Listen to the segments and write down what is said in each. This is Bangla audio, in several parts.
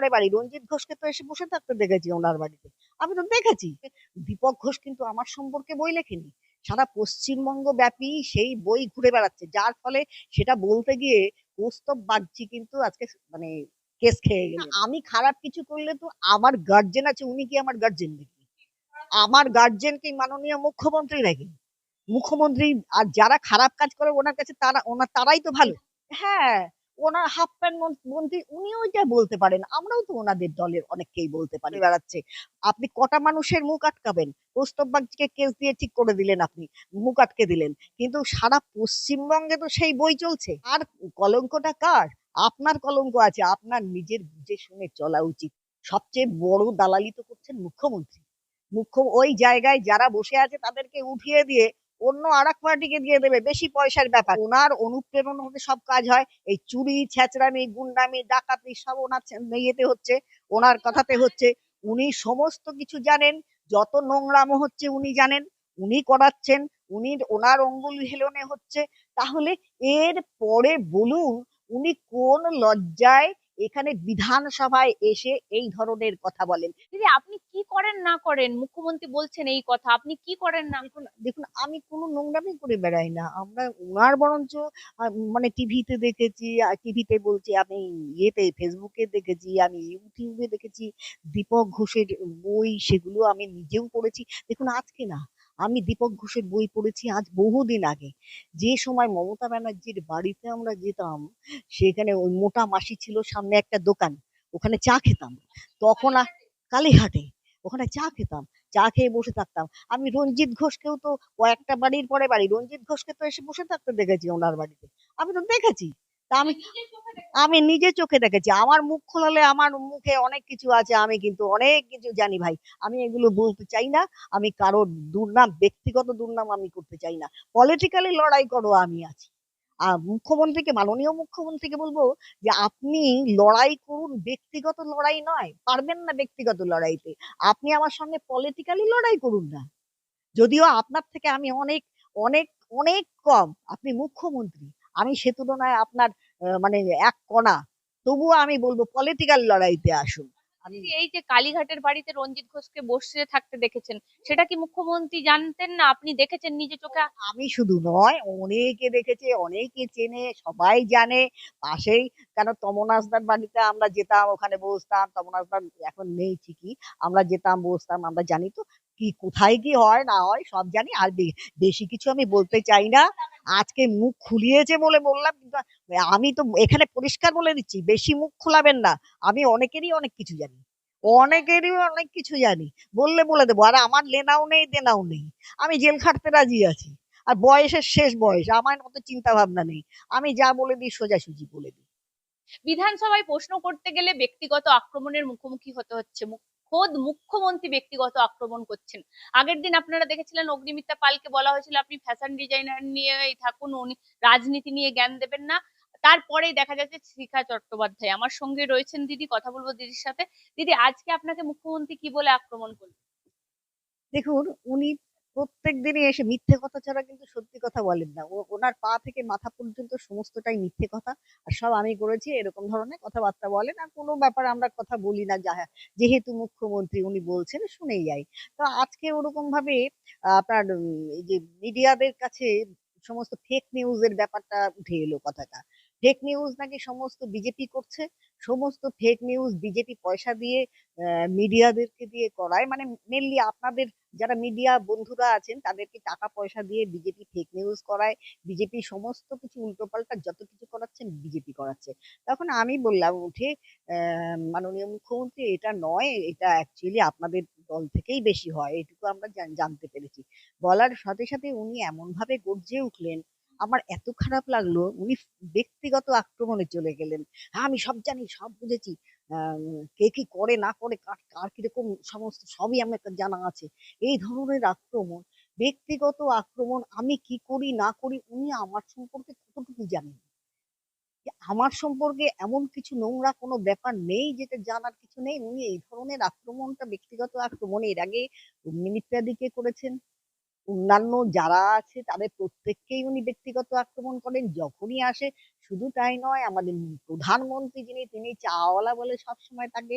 পরে বাড়ি। রঞ্জিত ঘোষকে তো এসে বসে থাকতে দেখেছি ওনার বাড়িতে। আমি তো দেখেছি। দীপক ঘোষ কিন্তু আমার সম্পর্কে বই লেখেনি। সারা পশ্চিমবঙ্গ ব্যাপী সেই বই ঘুরে বেড়াচ্ছে। যার ফলে সেটা বলতে গিয়ে কৌস্তব বাগচি কিন্তু আজকে মানে কেস খেয়ে গেল আমি খারাপ কিছু করলে তো আমার গার্জেন আছে উনি কি আমার গার্জেন নাকি? আমার গার্জেন কি মাননীয় মুখ্যমন্ত্রী নাকি? মুখ্যমন্ত্রী আর যারা খারাপ কাজ করে ওনার কাছে তারা ওনার তারাই তো ভালো। হ্যাঁ ওনার হাফ প্যান্ট মন্ত্রী উনি ওইটা বলতে পারেন। আমরাও তো ওনাদের দলের অনেককেই বলতে পারি। বেড়াচ্ছে। আপনি কটা মানুষের মুখ আটকাবেন? কৌস্তব কেস দিয়ে ঠিক করে দিলেন আপনি। মুখ আটকে দিলেন। কিন্তু সারা পশ্চিমবঙ্গে তো সেই বই চলছে। আর কলঙ্কটা কার? আপনার কলঙ্ক আছে। আপনার নিজের বুঝে শুনে চলা উচিত। সবচেয়ে বড় দালালি তো করছেন মুখ্যমন্ত্রী। মুখ্য ওই জায়গায় যারা বসে আছে তাদেরকে উঠিয়ে দিয়ে অন্য আর এক পার্টিকে দিয়ে দেবে, বেশি পয়সার ব্যাপার। ওনার অনুপ্রেরণা হতে সব কাজ হয়। এই চুরি, ছেঁচড়ামি, গুন্ডামি, ডাকাতি সব ওনার ইয়েতে হচ্ছে, ওনার কথাতে হচ্ছে। উনি সমস্ত কিছু জানেন, যত নোংরামো হচ্ছে উনি জানেন, উনি করাচ্ছেন, উনি ওনার অঙ্গুল হেলনে হচ্ছে। তাহলে এর পরে বলুন, উনি কোন লজ্জায় এখানে বিধানসভায় এসে এই ধরনের কথা বলেন। দিদি আপনি কি করেন না করেন? মুখ্যমন্ত্রী বলছেন এই কথা আপনি কি করেন না দেখুন দেখুন আমি কোনো নোংরামি করে বেড়াই না। আমরা ওনার বরঞ্চ মানে টিভিতে দেখেছি টিভিতে বলছি আমি ইয়েতে ফেসবুকে দেখেছি আমি ইউটিউবে দেখেছি দীপক ঘোষের বই সেগুলো আমি নিজেও পড়েছি। দেখুন আজকে না আমি দীপক ঘোষের বই পড়েছি আজ বহুদিন আগে। যে সময় মমতা ব্যানার্জির বাড়িতে আমরা যেতাম, সেখানে ওই মোটা মাসি ছিল সামনে একটা দোকান, ওখানে চা খেতাম। তখন কালীঘাটে ওখানে চা খেতাম, চা খেয়ে বসে থাকতাম। আমি রঞ্জিত ঘোষকেও তো কয়েকটা বাড়ির পরে বাড়ি, রঞ্জিত ঘোষকে তো এসে বসে থাকতে দেখেছি ওনার বাড়িতে। আমি তো দেখেছি। তা আমি আমি নিজে চোখে দেখেছি। আমার মুখ খোলালে আমার মুখে অনেক কিছু আছে, আমি কিন্তু অনেক কিছু জানি ভাই। আমি এগুলো বলতে চাই না, আমি কারোর দুর্নাম, ব্যক্তিগত দুর্নাম আমি করতে চাই না। পলিটিক্যালি লড়াই করো আমি আছি। আর মুখ্যমন্ত্রীকে, মাননীয় মুখ্যমন্ত্রীকে বলব যে আপনি লড়াই করুন, ব্যক্তিগত লড়াই নয়, পারবেন না ব্যক্তিগত লড়াইতে। আপনি আমার সঙ্গে পলিটিক্যালি লড়াই করুন না। যদিও আপনার থেকে আমি অনেক অনেক অনেক কম। আপনি মুখ্যমন্ত্রী। আমি সে তুলনায় আপনার মানে এক কণা। তবুও আমি বলব পলিটিক্যাল লড়াইতে আসুন। এই যে কালীঘাটের বাড়িতে রঞ্জিত ঘোষকে বসে থাকতে দেখেছেন সেটা কি মুখ্যমন্ত্রী জানতেন না? আপনি দেখেছেন নিজে চোখে? আমি শুধু নয় অনেকে দেখেছে অনেকে চেনে সবাই জানে। পাশেই কেন তমনাসদার বাড়িতে আমরা যেতাম ওখানে বসতাম। তমনাসদার এখন নেই ঠিকই। আমরা যেতাম বসতাম আমরা জানি তো। কি, কোথায় কি হয়, না হয়, সব জানি। আর বেশি কিছু আমি বলতে চাই না। আজকে মুখ খুলিয়েছে বলে বললাম আমি তো এখানে পরিষ্কার বলে দিচ্ছি, বেশি মুখ খোলাবেন না। আমি অনেকেরই অনেক কিছু জানি। অনেকেরই অনেক কিছু জানি। বললে বলে দেবো। আর আমার লেনাও নেই, দেনাও নেই। আমি জেল খাটতে রাজি আছি। আর বয়সের শেষ বয়স, আমার মতো চিন্তা ভাবনা নেই। আমি যা বলে দিই, সোজাসুজি বলে দিই। বিধানসভায় প্রশ্ন করতে গেলে ব্যক্তিগত আক্রমণের মুখোমুখি হতে হচ্ছে। খোদ মুখ্যমন্ত্রী ব্যক্তিগত আক্রমণ করছেন। আগের দিন আপনারা দেখেছিলেন অগ্নিমিত্রা পালকে বলা হয়েছিল, আপনি ফ্যাশন ডিজাইনার নিয়ে থাকুন, উনি রাজনীতি নিয়ে জ্ঞান দেবেন না। তারপরেই দেখা যাচ্ছে শিখা চট্টোপাধ্যায়। আমার সঙ্গে রয়েছেন দিদি, কথা বলব দিদির সাথে। দিদি, আজকে আপনাকে মুখ্যমন্ত্রী কি বলে আক্রমণ করলেন? দেখুন, উনি প্রত্যেক দিনই এসে মিথ্যে কথা ছাড়া কিন্তু সত্যি কথা বলেন না। ওনার পা থেকে মাথা পর্যন্ত সমস্তটাই মিথ্যে কথা, আর সব আমি করেছি এরকম ধরনের কথাবার্তা বলেন, আর কোনো ব্যাপারে আমরা কথা বলি না। যা, যেহেতু মুখ্যমন্ত্রী উনি বলছেন, শুনেই যাই। তো আজকে ওরকম ভাবে আপনার এই যে মিডিয়াদের কাছে সমস্ত ফেক নিউজের ব্যাপারটা উঠে এলো কথাটা। ফেক নিউজ নাকি সমস্ত বিজেপি করছে সমস্ত ফেক নিউজ বিজেপি পয়সা দিয়ে মিডিয়াদেরকে দিয়ে করায়। মানে মেনলি আপনাদের যারা মিডিয়া বন্ধুরা আছেন, তাদেরকে টাকা পয়সা দিয়ে বিজেপি ফেক নিউজ করায়। বিজেপি সমস্ত কিছু উল্টোপাল্টা যত কিছু করাচ্ছেন বিজেপি করাচ্ছে। তখন আমি বললাম, উঠে মাননীয় মুখ্যমন্ত্রী, এটা নয়, এটা অ্যাকচুয়ালি আপনাদের দল থেকেই বেশি হয়। এটুকু আমরা জানতে পেরেছি। বলার সাথে সাথে উনি এমন ভাবে গর্জে উঠলেন আমার এত খারাপ লাগল, উনি ব্যক্তিগত আক্রমণে চলে গেলেন। হ্যাঁ আমি সব জানি, সব বুঝেছি। কে কি করে, না করে, কার কার কীরকম সমস্ত সবই আমার জানা আছে। এই ধরনের আক্রমণ, ব্যক্তিগত আক্রমণ, আমি কি করি, না করি, উনি আমার সম্পর্কে কতটুকু জানেন? আমার সম্পর্কে এমন কিছু নোংরা কোনো ব্যাপার নেই, যেটা জানার কিছু নেই। উনি এই ধরনের আক্রমণটা, ব্যক্তিগত আক্রমণ, এর আগে অগ্নিমিত্রাদিকে করেছেন। অন্যান্য যারা আছে তাদের প্রত্যেককেই উনি ব্যক্তিগত আক্রমণ করেন, যখনই আসে শুধু তাই নয়, আমাদের প্রধানমন্ত্রী যিনি, তিনি চাওয়ালা বলে সবসময় তাকে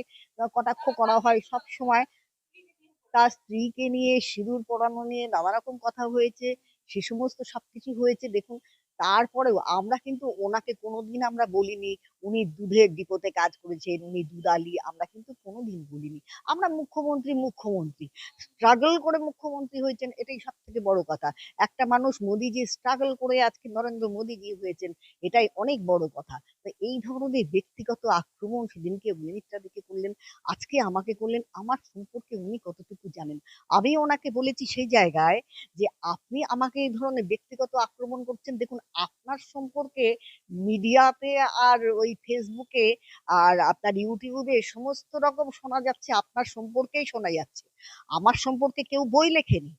কটাক্ষ করা হয়। সব সময় তার স্ত্রীকে নিয়ে, সিঁদুর পরানো নিয়ে নানা রকম কথা হয়েছে, সে সমস্ত সবকিছু হয়েছে। দেখুন, তারপরেও আমরা কিন্তু ওনাকে কোনোদিন আমরা বলিনি উনি দুধের ডিপোতে কাজ করেছেন, উনি দুধালি, আমরা কিন্তু কোনোদিন বলিনি। আমরা মুখ্যমন্ত্রী মুখ্যমন্ত্রী। স্ট্রাগল করে মুখ্যমন্ত্রী হয়েছেন, এটাই সব থেকে বড় কথা। একটা মানুষ মোদিজি স্ট্রাগল করে আজকে নরেন্দ্র মোদিজি হয়েছেন, এটাই অনেক বড় কথা। তো এই ধরনের ব্যক্তিগত আক্রমণ সেদিনকে মিনিস্টার দিকে করলেন, আজকে আমাকে করলেন, আমার সম্পর্কে উনি কতটুকু জানেন? আমি ওনাকে বলেছি সেই জায়গায় যে, আপনি আমাকে এই ধরনের ব্যক্তিগত আক্রমণ করছেন। দেখুন, আপনার সম্পর্কে মিডিয়াতে আর ওই ফেসবুকে আর আপনার ইউটিউবে সমস্ত রকম শোনা যাচ্ছে, আপনার সম্পর্কেই শোনা যাচ্ছে। আমার সম্পর্কে কেউ বই লেখেনি।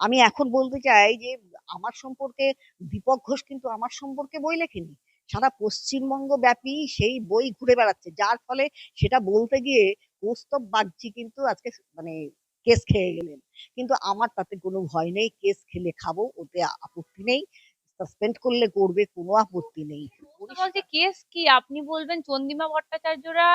আমি এখন বলতে চাই যে, আমার সম্পর্কে, দীপক ঘোষ কিন্তু আমার সম্পর্কে বই লেখেনি। সারা পশ্চিমবঙ্গ ব্যাপী সেই বই ঘুরে বেড়াচ্ছে। যার ফলে সেটা বলতে গিয়ে কৌস্তব বাগচি কিন্তু আজকে মানে কেস খেয়ে গেলেন। কিন্তু আমার তাতে কোনো ভয় নেই, কেস খেলে খাব, ওতে আপত্তি নেই। সাসপেন্ড করলে করবে কোনো আপত্তি নেই। বলছে কেস কি? আপনি বলবেন চন্দিমা ভট্টাচার্যরা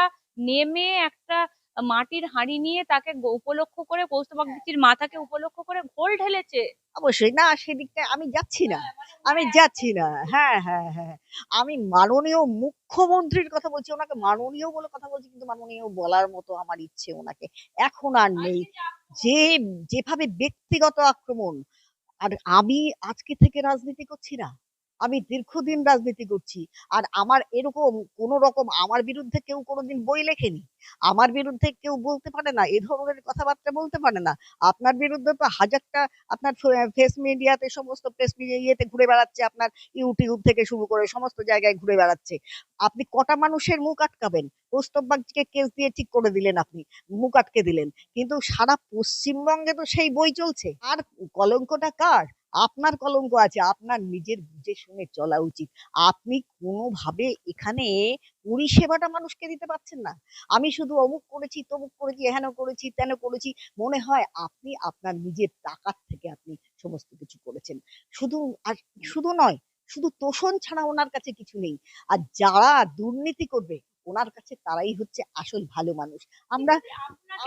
নেমে একটা মাটির হাঁড়ি নিয়ে তাকে উপলক্ষ করে কৌস্তবাগচির মাথাকে উপলক্ষ করে ঘোল ঢেলেছে। অবশ্যই। না সেদিকটা আমি যাচ্ছি না। আমি যাচ্ছি না। হ্যাঁ হ্যাঁ হ্যাঁ। আমি মাননীয় মুখ্যমন্ত্রীর কথা বলছি। ওনাকে মাননীয় বলে কথা বলছি কিন্তু মাননীয় বলার মতো আমার ইচ্ছে ওনাকে। এখন আর নেই। যে যেভাবে ব্যক্তিগত আক্রমণ আর আমি আজকে থেকে রাজনীতি করছি না। আমি দীর্ঘদিন রাজনীতি করছি। আর আমার এরকম কোন রকম, আমার বিরুদ্ধে কেউ কোনোদিন বই লেখেনি। আমার বিরুদ্ধে কেউ বলতে পারে না, এ ধরনের কথাবার্তা বলতে পারে না। আপনার বিরুদ্ধে তো হাজারটা আপনার ফেস মিডিয়াতে, সমস্ত প্রেস ইয়েতে ঘুরে বেড়াচ্ছে, আপনার ইউটিউব থেকে শুরু করে সমস্ত জায়গায় ঘুরে বেড়াচ্ছে। আপনি কটা মানুষের মুখ আটকাবেন? কৌস্তববাগকে কেস দিয়ে ঠিক করে দিলেন আপনি, মুখ আটকে দিলেন। কিন্তু সারা পশ্চিমবঙ্গে তো সেই বই চলছে। আর কলঙ্কটা কার? আপনার কলঙ্ক আছে, আপনার নিজের বুঝে শুনে চলা উচিত। আপনি কোনোভাবে এখানে পরিষেবাটা মানুষকে দিতে পারছেন না। আমি শুধু অমুক করেছি, তমুক করেছি হেন করেছি, তেন করেছি, মনে হয় আপনি আপনার নিজের টাকার থেকে আপনি সমস্ত কিছু করেছেন। শুধু, আর শুধু নয়, শুধু তোষণ ছাড়া ওনার কাছে কিছু নেই। আর যারা দুর্নীতি করবে, ওনার কাছে তারাই হচ্ছে আসল ভালো মানুষ। আমরা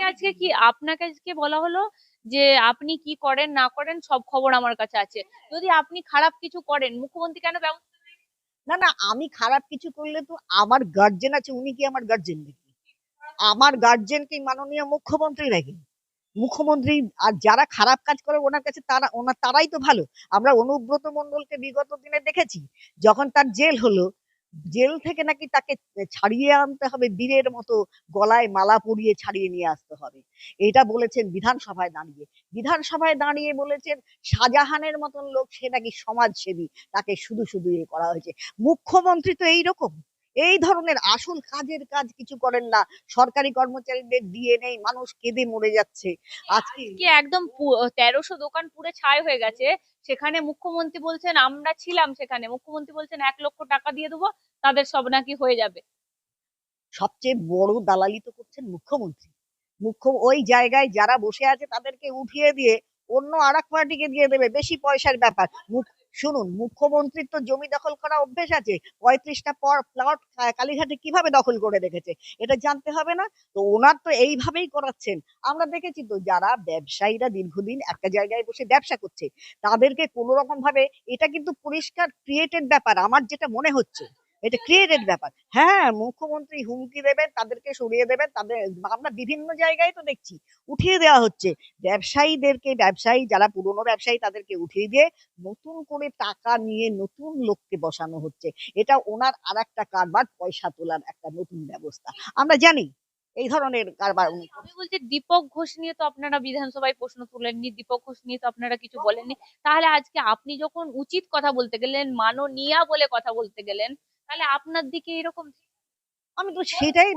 আজকে কি, আপনাকে আজকে বলা হলো যে আপনি কি করেন, না করেন, সব খবর আমার কাছে আছে। যদি আপনি খারাপ কিছু করেন, মুখ্যমন্ত্রী কেন ব্যবস্থা না না, আমি খারাপ কিছু করলে তো আমার গার্জেন আছে, উনি কি আমার গার্জেন নাকি? আমার গার্জেন কি মাননীয় মুখ্যমন্ত্রী নাকি মুখ্যমন্ত্রী আর যারা খারাপ কাজ করে ওনার কাছে তারা, ওনার, তারাই তো ভালো। আমরা অনুব্রত মন্ডলকে বিগত দিনে দেখেছি, যখন তার জেল হলো জেল থেকে নাকি তাকে ছাড়িয়ে আনতে হবে, বীরের মতো গলায় মালা পরিয়ে ছাড়িয়ে নিয়ে আসতে হবে। এটা বলেছেন বিধানসভায় দাঁড়িয়ে। বিধানসভায় দাঁড়িয়ে বলেছেন শাহজাহানের মতন লোক, সে নাকি সমাজসেবী, তাকে শুধু শুধু এ করা হয়েছে। মুখ্যমন্ত্রী তো এইরকম। এই ধরনের আসল কাজের কাজ কিছু করেন না। সরকারি কর্মচারীদের দিয়ে নেই, মানুষ কেঁদে মরে যাচ্ছে। আজকে একদম তেরোশো দোকান পুরো ছাই হয়ে গেছে। সেখানে মুখ্যমন্ত্রী বলছেন, আমরা ছিলাম সেখানে। মুখ্যমন্ত্রী বলছেন, এক লক্ষ টাকা দিয়ে দেবো, তাদের সব নাকি হয়ে যাবে। সবচেয়ে বড় দালালি তো করছেন মুখ্যমন্ত্রী। মুখ্য, ওই জায়গায় যারা বসে আছে তাদেরকে উঠিয়ে দিয়ে অন্য আর পার্টিকে দিয়ে দেবে, বেশি পয়সার ব্যাপার। শুনুন মুখ্যমন্ত্রীর তো জমি দখল করা অভ্যেস আছে। পঁয়ত্রিশটা পর প্লট কালীঘাটে কীভাবে দখল করে রেখেছে? এটা জানতে হবে না? তো ওনার তো এইভাবেই করাচ্ছেন। আমরা দেখেছি তো যারা ব্যবসায়ীরা দীর্ঘদিন একটা জায়গায় বসে ব্যবসা করছে, তাদেরকে কোনো রকম ভাবে এটা কিন্তু পরিষ্কার ক্রিয়েটেড ব্যাপার। আমার যেটা মনে হচ্ছে এটা ক্রিয়েটেড ব্যাপার। হ্যাঁ মুখ্যমন্ত্রী হুমকি দেবেন, তাদেরকে সরিয়ে দেবেন, তাদের আমরা বিভিন্ন জায়গায় তো দেখছি, উঠিয়ে দেওয়া হচ্ছে। ব্যবসায়ীদেরকে, ব্যবসায়ী যারা পুরনো ব্যবসায়ী তাদেরকে উঠিয়ে দিয়ে নতুন করে টাকা নিয়ে নতুন লোককে বসানো হচ্ছে। এটা ওনার আর একটা কারবার, পয়সা তোলার একটা নতুন ব্যবস্থা। আমরা জানি, এই ধরনের কারবার উনি আমি বলছি দীপক ঘোষ নিয়ে তো আপনারা বিধানসভায় প্রশ্ন তুলেননি, দীপক ঘোষ নিয়ে তো আপনারা কিছু বলেননি। তাহলে আজকে আপনি যখন উচিত কথা বলতে গেলেন, মাননীয়া বলে কথা বলতে গেলেন তাহলে আপনার দিকে এরকম আমি তো সেটাই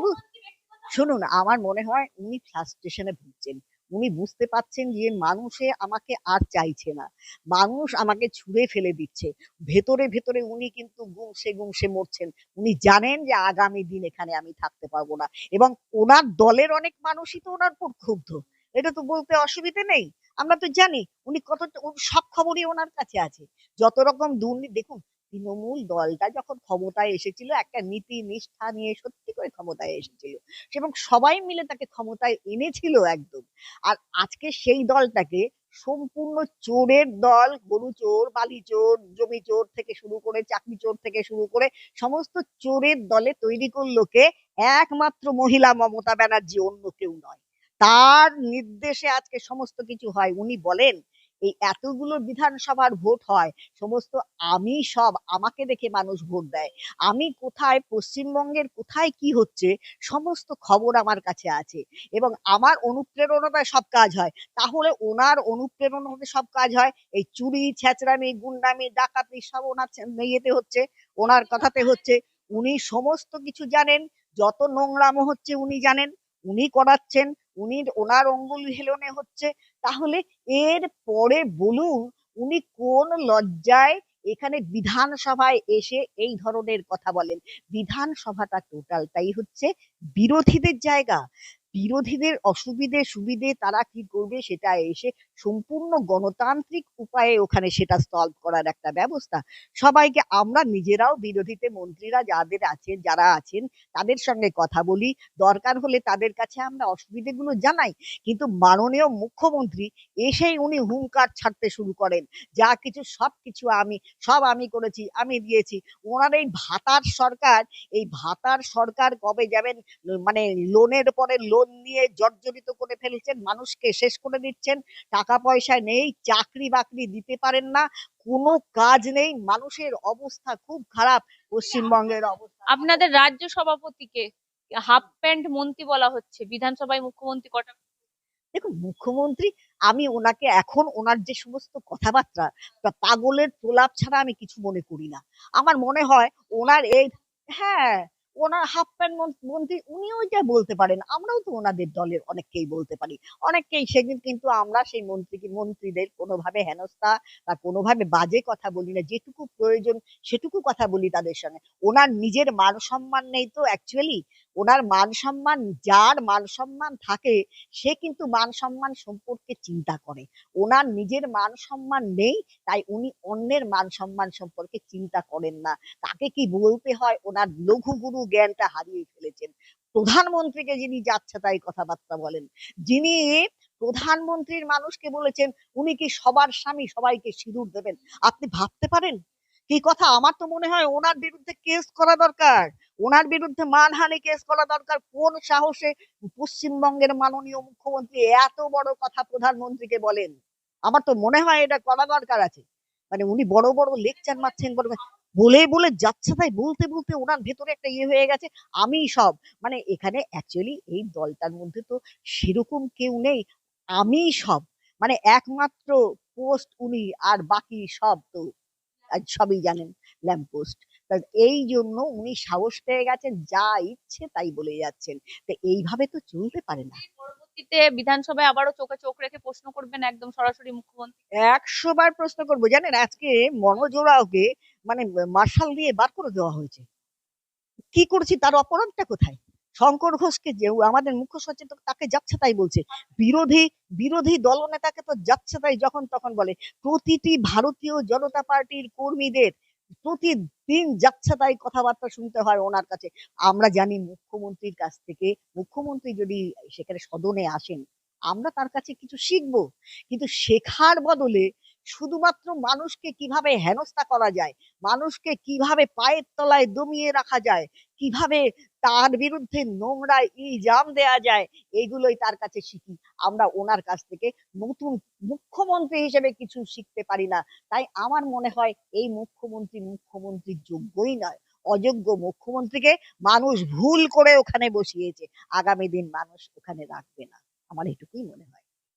শুনুন আমার মনে হয় উনি ফ্রাস্ট্রেশনে ভুগছেন। উনি বুঝতে পারছেন যে মানুষে আমাকে আর চাইছে না। মানুষ আমাকে ছুঁড়ে ফেলে দিচ্ছে। ভেতরে ভেতরে উনি কিন্তু গুমসে গুমসে মরছেন। উনি জানেন যে আগামী দিন এখানে আমি থাকতে পারব না। এবং ওনার দলের অনেক মানুষই তো ওনার উপর ক্ষুব্ধ। এটা তো বলতে অসুবিধে নেই। আমরা তো জানি উনি কত সব খবরই ওনার কাছে আছে। যত রকম দুর্নীতি দেখুন তৃণমূল দলটা যখন ক্ষমতায় এসেছিল, একটা নীতি নিষ্ঠা নিয়ে সত্যি করে ক্ষমতায় এসেছিল। এবং সবাই মিলে তাকে ক্ষমতায় এনেছিল একদম। আর আজকে সেই দলটাকে সম্পূর্ণ চোরের দল, গরু চোর, বালি চোর, জমি চোর থেকে শুরু করে, চাকরি চোর থেকে শুরু করে, সমস্ত চোরের দলে তৈরি করল কে? একমাত্র মহিলা মমতা ব্যানার্জি, অন্য কেউ নয়। তার নির্দেশে আজকে সমস্ত কিছু হয়। উনি বলেন এই এতগুলো বিধানসভার ভোট হয়, সমস্ত আমি সব আমাকে দেখে মানুষ ভোট দেয়। আমি কোথায়, পশ্চিমবঙ্গের কোথায় কি হচ্ছে, সমস্ত খবর আমার কাছে আছে। এবং আমার অনুপ্রেরণায় সব কাজ হয়। তাহলে ওনার অনুপ্রেরণাতে সব কাজ হয়। এই চুরি, ছেঁচড়ামি, গুন্ডামি, ডাকাতি সব ওনার ইয়েতে হচ্ছে, ওনার কথাতে হচ্ছে। উনি সমস্ত কিছু জানেন, যত নোংরামো হচ্ছে উনি জানেন, উনি করাচ্ছেন উনি ওনার অঙ্গুল হেলনে হচ্ছে, তাহলে এর পরে বলুন উনি কোন লজ্জায় এখানে বিধানসভায় এসে এই ধরনের কথা বলেন। বিধানসভাটা টোটালটাই হচ্ছে বিরোধীদের জায়গা। বিরোধীদের অসুবিধে সুবিধে তারা কি করবে সেটা এসে সম্পূর্ণ গণতান্ত্রিক উপায়ে ওখানে সেটা সলভ করার একটা ব্যবস্থা। সবাইকে আমরা নিজেরাও বিরোধীতে মন্ত্রীরা যাদের আছেন, যারা আছেন তাদের সঙ্গে কথা বলি। দরকার হলে তাদের কাছে আমরা অসুবিধেগুলো জানাই। কিন্তু মাননীয় মুখ্যমন্ত্রী এসেই উনি হুঙ্কার ছাড়তে শুরু করেন। যা কিছু সব কিছু আমি, সব আমি করেছি, আমি দিয়েছি। ওনার এই ভাতার সরকার, এই ভাতার সরকার কবে যাবেন মানে লোনের পরে লোন নিয়ে জর্জরিত করে ফেলছেন মানুষকে শেষ করে দিচ্ছেন টাকা পয়সা নেই চাকরি বাকরি দিতে পারেন না কোনো কাজ নেই মানুষের অবস্থা খুব খারাপ পশ্চিমবঙ্গের অবস্থা। আপনাদের রাজ্য সভাপতিকে হাফ প্যান্ট মন্ত্রী বলা হচ্ছে বিধানসভায় মুখ্যমন্ত্রী কটা? দেখুন মুখ্যমন্ত্রী আমি ওনাকে এখন ওনার যে সমস্ত কথাবার্তা তা পাগলের প্রলাপ ছাড়া আমি কিছু মনে করি না। আমার মনে হয় ওনার এই হ্যাঁ ওনার হাফ প্যান্ট মন্ত্রী উনিও যা বলতে পারেন। আমরাও তো ওনাদের দলের অনেককেই বলতে পারি। অনেককেই, সেদিন কিন্তু আমরা সেই মন্ত্রীকে, মন্ত্রীদের কোনোভাবে হেনস্থা বা কোনোভাবে বাজে কথা বলি না, যেটুকু প্রয়োজন সেটুকু কথা বলি তাদের সঙ্গে। ওনার নিজের মান সম্মান নেই তো অ্যাকচুয়ালি ওনার মান সম্মান যার মান সম্মান থাকে, সে কিন্তু মান সম্মান সম্পর্কে চিন্তা করে। ওনার নিজের মান সম্মান নেই, তাই উনি অন্যের মান সম্মান সম্পর্কে চিন্তা করেন না। তাকে কি বলতে হয়? ওনার লঘু গুরু জ্ঞানটা হারিয়ে ফেলেছেন। প্রধানমন্ত্রীকে যিনি যাচ্ছে তাই কথাবার্তা বলেন। যিনি প্রধানমন্ত্রীর মানুষকে বলেছেন, উনি কি সবার স্বামী, সবাইকে সিঁদুর দেবেন? আপনি ভাবতে পারেন? কি কথা? আমার তো মনে হয় ওনার বিরুদ্ধে কেস করা দরকার। ওনার বিরুদ্ধে মানহানি কেস করা দরকার। কোন সাহসে পশ্চিমবঙ্গের মাননীয় মুখ্যমন্ত্রী এত বড় কথা প্রধানমন্ত্রীকে বলেন? আমার তো মনে হয় এটা করা দরকার আছে। মানে উনি বড় বড় লেকচার মারছেন বলে বলে যাচ্ছে তাই বলতে বলতে ওনার ভেতরে একটা ইয়ে হয়ে গেছে। আমি সব মানে এখানে অ্যাকচুয়ালি এই দলটার মধ্যে তো সেরকম কেউ নেই। আমি সব মানে একমাত্র পোস্ট উনি আর বাকি সব তো সবই জানেন ল্যাম্প পোস্ট এই জন্য উনি সাহস পেয়ে গেছেন যা ইচ্ছে তাই বলে যাচ্ছেন। তো এইভাবে তো চলতে পারে না। পরবর্তীতে বিধানসভায় আবারও চোখে চোখ রেখে প্রশ্ন করবেন একদম সরাসরি মুখ্যমন্ত্রী। একশো বার প্রশ্ন করব। জানেন আজকে মনোজোড়াওকে মানে মার্শাল দিয়ে বার করে দেওয়া হয়েছে। কি করেছি? তার অপরাধটা কোথায়? শঙ্কর ঘোষকে যে আমাদের মুখ্য সচেতক তাকে যাচ্ছে তাই বলছে। বিরোধী বিরোধী দলনেতাকে তো যাচ্ছে তাই যখন তখন বলে। প্রতিটি ভারতীয় জনতা পার্টির কর্মীদের প্রতিদিন যাচ্ছে তাই কথাবার্তা শুনতে হয় ওনার কাছে। আমরা জানি মুখ্যমন্ত্রীর কাছ থেকে, মুখ্যমন্ত্রী যদি সেখানে সদনে আসেন, আমরা তার কাছে কিছু শিখব। কিন্তু শেখার বদলে শুধুমাত্র মানুষকে কীভাবে হেনস্থা করা যায়, মানুষকে কীভাবে পায়ের তলায় দমিয়ে রাখা যায়, কীভাবে তার বিরুদ্ধে নোংরা ইলজাম দেয়া যায়, এগুলোই তার কাছে শিখি আমরা ওনার কাছ থেকে নতুন মুখ্যমন্ত্রী হিসেবে কিছু শিখতে পারি না। তাই আমার মনে হয় এই মুখ্যমন্ত্রী মুখ্যমন্ত্রীর যোগ্যই নয়, অযোগ্য মুখ্যমন্ত্রীকে মানুষ ভুল করে ওখানে বসিয়েছে। আগামী দিন মানুষ ওখানে রাখবে না। আমার এটুকুই মনে হয়।